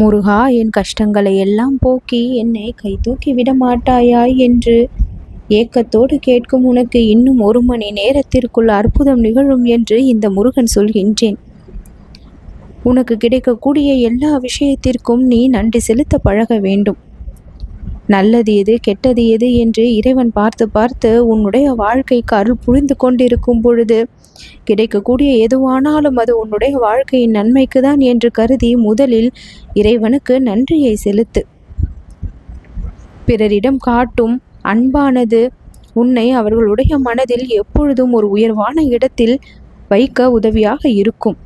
முருகா என் கஷ்டங்களை எல்லாம் போக்கி என்னை கை தூக்கி விட மாட்டாயா என்று ஏக்கத்தோடு கேட்கும் உனக்கு இன்னும் ஒரு மணி நேரத்திற்குள் அற்புதம் நிகழும் என்று இந்த முருகன் சொல்கின்றேன். உனக்கு கிடைக்கக்கூடிய எல்லா விஷயத்திற்கும் நீ நன்றி செலுத்த பழக வேண்டும். நல்லது எது கெட்டது எது என்று இறைவன் பார்த்து பார்த்து உன்னுடைய வாழ்க்கைக்கு அருள் புரிந்து கொண்டிருக்கும் பொழுது கிடைக்கக்கூடிய எதுவானாலும் அது உன்னுடைய வாழ்க்கையின் நன்மைக்கு தான் என்று கருதி முதலில் இறைவனுக்கு நன்றியை செலுத்து. பிறரிடம் காட்டும் அன்பானது உன்னை அவர்களுடைய மனதில் எப்பொழுதும் ஒரு உயர்வான இடத்தில் வைக்க உதவியாக இருக்கும்.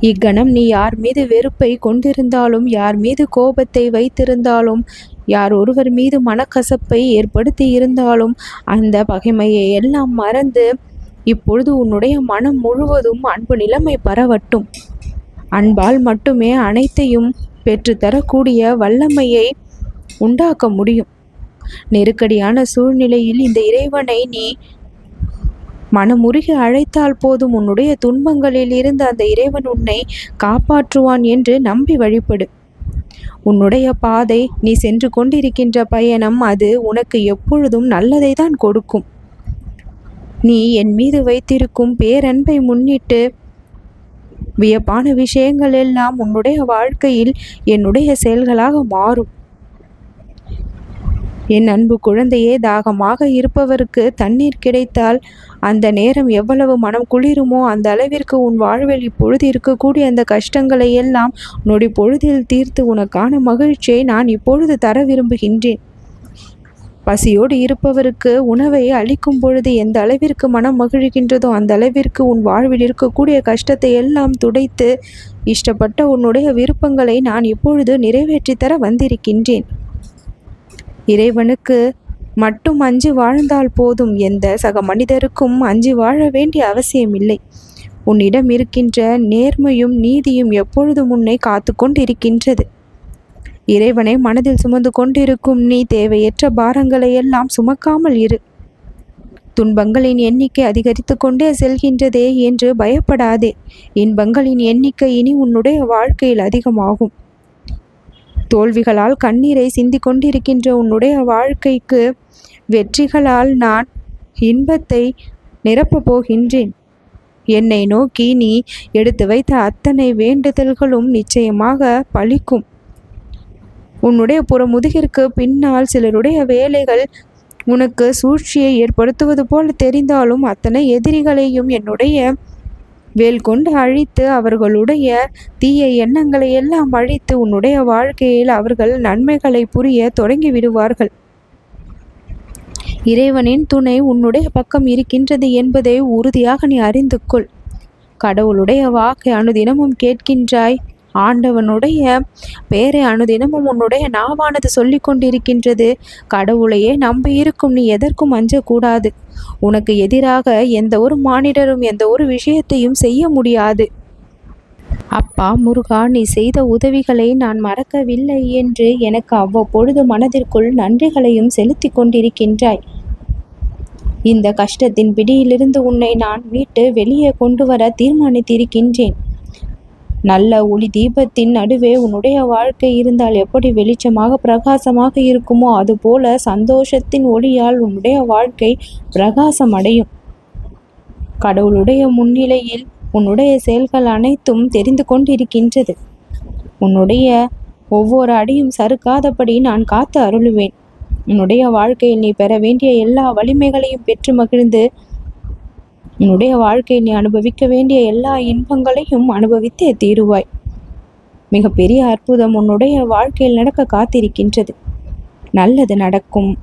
இக்கணம் நீ யார் மீது வெறுப்பை கொண்டிருந்தாலும் யார் மீது கோபத்தை வைத்திருந்தாலும் யார் ஒருவர் மீது மனக்கசப்பை ஏற்படுத்தி இருந்தாலும் அந்த பகைமையை எல்லாம் மறந்து இப்பொழுது உன்னுடைய மனம் முழுவதும் அன்பு நிலைமை பரவட்டும். அன்பால் மட்டுமே அனைத்தையும் பெற்றுத்தரக்கூடிய வல்லமையை உண்டாக்க முடியும். நெருக்கடியான சூழ்நிலையில் இந்த இறைவனை நீ மனமுருகி அழைத்தால் போதும் உன்னுடைய துன்பங்களில் இருந்து அந்த இறைவன் உன்னை காப்பாற்றுவான் என்று நம்பி வழிபடு. உன்னுடைய பாதை நீ சென்று கொண்டிருக்கின்ற பயணம் அது உனக்கு எப்பொழுதும் நல்லதை தான் கொடுக்கும். நீ என் மீது வைத்திருக்கும் பேரன்பை முன்னிட்டு வியப்பான விஷயங்கள் எல்லாம் உன்னுடைய வாழ்க்கையில் என்னுடைய செயல்களாக மாறும். என் அன்பு குழந்தையே தாகமாக இருப்பவருக்கு தண்ணீர் கிடைத்தால் அந்த நேரம் எவ்வளவு மனம் குளிருமோ அந்த அளவிற்கு உன் வாழ்வில் இப்பொழுது இருக்கக்கூடிய அந்த கஷ்டங்களை எல்லாம் நொடி பொழுதில் தீர்த்து உனக்கான மகிழ்ச்சியை நான் இப்பொழுது தர விரும்புகின்றேன். பசியோடு இருப்பவருக்கு உணவை அளிக்கும் பொழுது எந்த அளவிற்கு மனம் மகிழ்கின்றதோ அந்த அளவிற்கு உன் வாழ்வில் இருக்கக்கூடிய கஷ்டத்தை எல்லாம் துடைத்து இஷ்டப்பட்ட உன்னுடைய விருப்பங்களை நான் இப்பொழுது நிறைவேற்றித்தர வந்திருக்கின்றேன். இறைவனுக்கு மட்டும் அஞ்சு வாழ்ந்தால் போதும் எந்த சக மனிதருக்கும் அஞ்சு வாழ வேண்டிய அவசியமில்லை. உன்னிடம் இருக்கின்ற நேர்மையும் நீதியும் எப்பொழுதும் உன்னை காத்து கொண்டிருக்கின்றது. இறைவனை மனதில் சுமந்து கொண்டிருக்கும் நீ தேவையற்ற பாரங்களை எல்லாம் சுமக்காமல் இரு. துன்பங்களின் எண்ணிக்கை அதிகரித்து கொண்டே செல்கின்றதே என்று பயப்படாதே. இன்பங்களின் எண்ணிக்கை இனி உன்னுடைய வாழ்க்கையில் அதிகமாகும். தோல்விகளால் கண்ணீரை சிந்தி கொண்டிருக்கின்ற உன்னுடைய வாழ்க்கைக்கு வெற்றிகளால் நான் இன்பத்தை நிரப்பப் போகின்றேன். என்னை நோக்கி நீ எடுத்து வைத்த அத்தனை வேண்டுதல்களும் நிச்சயமாக பலிக்கும். உன்னுடைய புறமுதுகிற்கு பின்னால் சிலருடைய வேலைகள் உனக்கு சூழ்ச்சியை ஏற்படுத்துவது போல தெரிந்தாலும் அத்தனை எதிரிகளையும் என்னுடைய வேல் கொண்டு அழித்து அவர்களுடைய தீய எண்ணங்களை எல்லாம் அழித்து உன்னுடைய வாழ்க்கையில் அவர்கள் நன்மைகளை புரிய தொடங்கி விடுவார்கள். இறைவனின் துணை உன்னுடைய பக்கம் இருக்கின்றது என்பதை உறுதியாக நீ அறிந்து கொள் கடவுளுடைய வாக்கை அனுதினமும் கேட்கின்றாய். ஆண்டவனுடைய பேரை அனுதினமும் உன்னுடைய நாவானது சொல்லி கொண்டிருக்கின்றது. கடவுளையே நம்பி இருக்கும் நீ எதற்கும் அஞ்சக்கூடாது. உனக்கு எதிராக எந்த ஒரு மானிடரும் எந்த ஒரு விஷயத்தையும் செய்ய முடியாது. அப்பா முருகா நீ செய்த உதவிகளை நான் மறக்கவில்லை என்று எனக்கு அவ்வப்பொழுது மனதிற்குள் நன்றிகளையும் செலுத்தி கொண்டிருக்கின்றாய். இந்த கஷ்டத்தின் பிடியிலிருந்து உன்னை நான் மீட்டு வெளியே கொண்டு வர தீர்மானித்திருக்கின்றேன். நல்ல ஒளி தீபத்தின் நடுவே உன்னுடைய வாழ்க்கை இருந்தால் எப்படி வெளிச்சமாக பிரகாசமாக இருக்குமோ அதுபோல சந்தோஷத்தின் ஒளியால் உன்னுடைய வாழ்க்கை பிரகாசம் அடையும் கடவுளுடைய முன்னிலையில் உன்னுடைய செயல்கள் அனைத்தும் தெரிந்து கொண்டிருக்கின்றது. உன்னுடைய ஒவ்வொரு அடியும் சறுக்காதபடி நான் காத்து அருளுவேன். உன்னுடைய வாழ்க்கையில் நீ பெற வேண்டிய எல்லா வலிமைகளையும் பெற்று மகிழ்ந்து உன்னுடைய வாழ்க்கை நீ அனுபவிக்க வேண்டிய எல்லா இன்பங்களையும் அனுபவித்தே தீருவாய். மிகப்பெரிய அற்புதம் உன்னுடைய வாழ்க்கையில் நடக்க காத்திருக்கின்றது. நல்லது நடக்கும்.